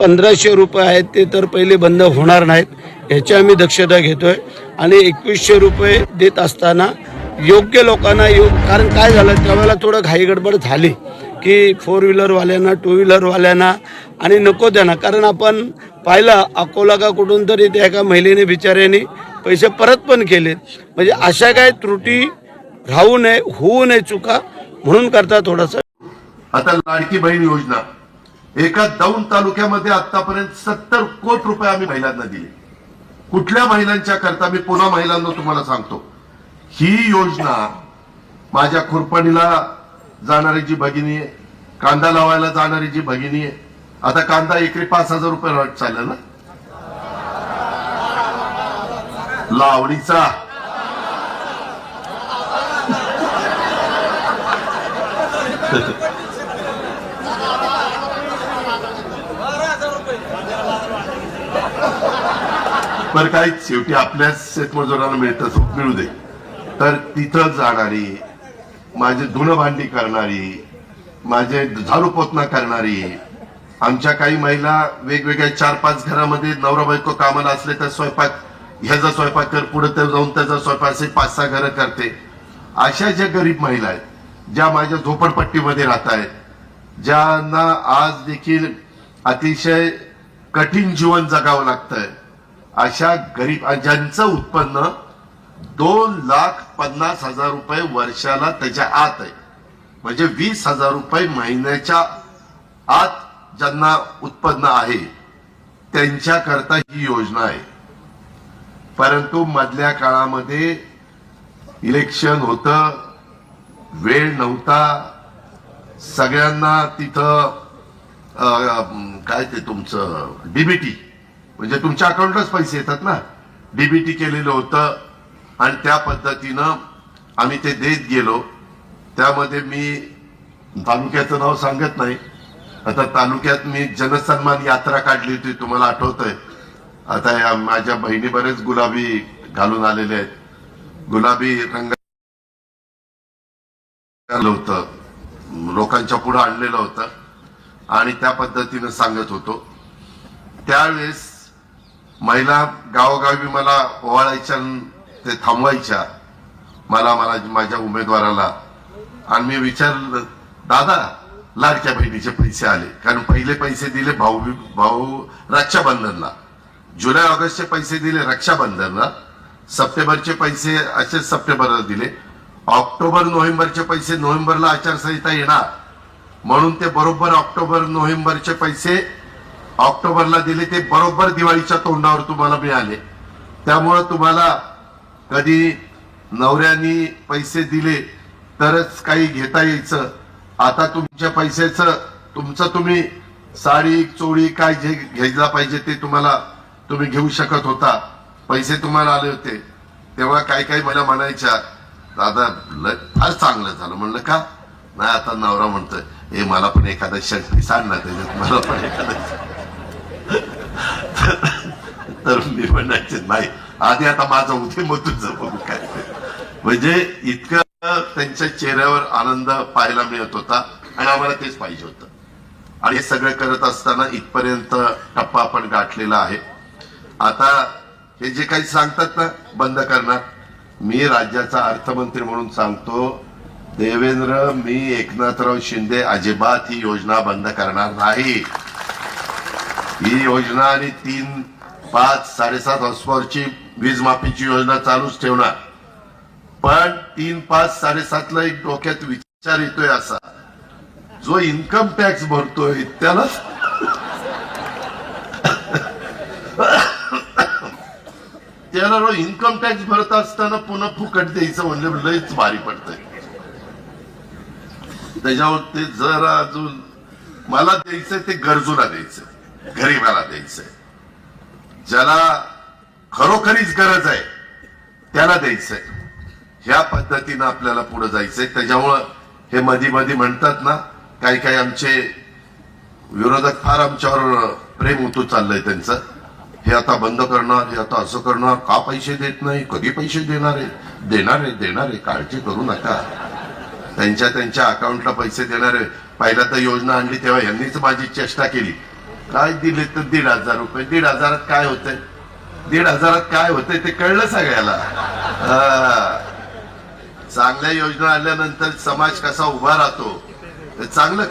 पंधराशे रुपये आहेत ते तर पहिले बंद होणार नाहीत. याची आम्ही दक्षता घेतोय. आणि एकवीसशे रुपये देत असताना योग्य लोकांना योग कारण काय झालं त्यावेळेला थोडं घाई गडबड झाली की फोर व्हीलरवाल्यांना टू व्हीलरवाल्यांना आणि नको त्यांना. कारण आपण पाहिलं अकोला का कुठून तरी त्या एका महिलेने बिचाऱ्याने पैसे परत पण केलेत. म्हणजे अशा काय त्रुटी राहू नये होऊ नये चुका म्हणून करता थोडंसं. आता लाडकी बहीण योजना. एका दौंड तालुक्यामध्ये आतापर्यंत सत्तर कोटी रुपये आम्ही महिलांना दिले. कुठल्या महिलांच्या करता मी पुन्हा महिलांना तुम्हाला सांगतो. ही योजना माझ्या खुरपणीला जाणारी जी भगिनी आहे कांदा लावायला जाणारी जी भगिनी आहे आता कांदा एकरी पाच हजार रुपये रेट चालला ना? लावणीचा. तर काय शेवटी आपल्याच शेतमजुरांना मिळतं मिळू दे. तर तिथं जाणारी माझे धुणं भांडी करणारी माझे झाडू पोतना करणारी आमच्या काही महिला वेगवेगळ्या चार पाच घरामध्ये नवरा बायको कामाला असले तर स्वयंपाक ह्याचा स्वयंपाक कर पुढे तर जाऊन त्याचा स्वयंपाक असे पाच सहा घरं करते. अशा ज्या गरीब महिला आहेत ज्या माझ्या झोपडपट्टीमध्ये राहत आहेत ज्यांना आज देखील अतिशय कठीण जीवन जगावं लागतंय अशा गरीब ज्यांचं उत्पन्न दोन लाख पन्नास हजार रुपये वर्षाला त्याच्या आत आहे. म्हणजे वीस हजार रुपये महिन्याच्या आत ज्यांना उत्पन्न आहे त्यांच्याकरता ही योजना आहे. परंतु मधल्या काळामध्ये इलेक्शन होतं वेळ नव्हता सगळ्यांना तिथं काय ते तुमचं डीबीटी म्हणजे तुमच्या अकाउंटलाच पैसे येतात ना? डीबीटी केलेलं होतं आणि त्या पद्धतीनं आम्ही ते देत गेलो. त्यामध्ये मी तालुक्याचं नाव सांगत नाही. आता तालुक्यात मी जनसन्मान यात्रा काढली होती तुम्हाला आठवतंय. आता या माझ्या बहिणी बरेच गुलाबी घालून आलेले आहेत. गुलाबी रंग होतं. लोकांच्या पुढे आणलेलं होतं. आणि त्या पद्धतीनं सांगत होतो. त्यावेळेस महिला गावोगावी मला ओवाळायच्या ते थांबवायच्या. मला मला माझ्या उमेदवाराला. आणि मी विचारलं दादा लाडक्या बहिणीचे पैसे आले. कारण पहिले पैसे दिले भाऊ भाऊ रक्षाबंधनला. जुलै ऑगस्टचे पैसे दिले रक्षाबंधनला. सप्टेंबरचे पैसे असेच सप्टेंबरला दिले. ऑक्टोबर नोव्हेंबरचे पैसे नोव्हेंबरला आचारसंहिता येणार. म्हणून ते बरोबर ऑक्टोबर नोव्हेंबरचे पैसे ऑक्टोबरला दिले ते बरोबर दिवाळीच्या तोंडावर तुम्हाला मिळाले. त्यामुळं तुम्हाला कधी नवऱ्यानी पैसे दिले तरच काही घेता यायचं. आता तुमच्या पैशाचं तुमचं तुम्ही साडी चोळी काय जे घ्यायला पाहिजे ते तुम्हाला तुम्ही घेऊ शकत होता. पैसे तुम्हाला आले होते. तेव्हा काही काही मला म्हणायच्या दादा फार चांगलं झालं. म्हणलं का? नाही आता नवरा म्हणतोय. हे मला पण एखादा शर्ट सांग ना त्याच्यात मला पण एखादा तर मी म्हणायचे नाही आधी आता माझं उदय मग तुझं बघू काय? म्हणजे इतकं त्यांच्या चेहऱ्यावर आनंद पाहायला मिळत होता आणि आम्हाला तेच पाहिजे होतं. आणि हे सगळं करत असताना इथपर्यंत टप्पा आपण गाठलेला आहे. आता हे जे काही सांगतात ना बंद करणार. मी राज्याचा अर्थमंत्री म्हणून सांगतो देवेंद्र मी एकनाथराव शिंदे अजिबात ही योजना बंद करणार नाही. ही योजना आणि तीन पाच साडेसात हॉर्सपॉवरची वीज माफीची योजना चालूच ठेवणार. पण तीन पाच साडेसातला एक डोक्यात विचार येतोय असा. जो इन्कम टॅक्स भरतोय त्याला त्याला इन्कम टॅक्स भरत असताना पुन्हा फुकट द्यायचं म्हणलं लयच भारी पडतंय. त्याच्यावर ते जरा अजून मला द्यायचं ते गरजूला द्यायचं गरीबाला द्यायचंय. ज्याला खरोखरीच गरज आहे त्याला द्यायचंय. ह्या पद्धतीनं आपल्याला पुढे जायचंय. त्याच्यामुळं हे मधी मधी म्हणतात ना काही काही आमचे विरोधक फार आमच्यावर प्रेम उतू चाललंय त्यांचं. हे आता बंद करणार हे आता असं करणार का पैसे देत नाही कधी पैसे देणार आहे? देणार आहे देणार आहे काळजी करू नका. त्यांच्या त्यांच्या अकाउंटला पैसे देणारे पहिल्या तर योजना आणली तेव्हा यांनीच माझी चेष्टा केली. काय दिले तर दीड हजार रुपये. दीड हजारात काय होतंय? दीड हजारात काय होतंय ते कळलं सगळ्याला. चांगल्या योजना आल्यानंतर समाज कसा उभा राहतो ते चांगलं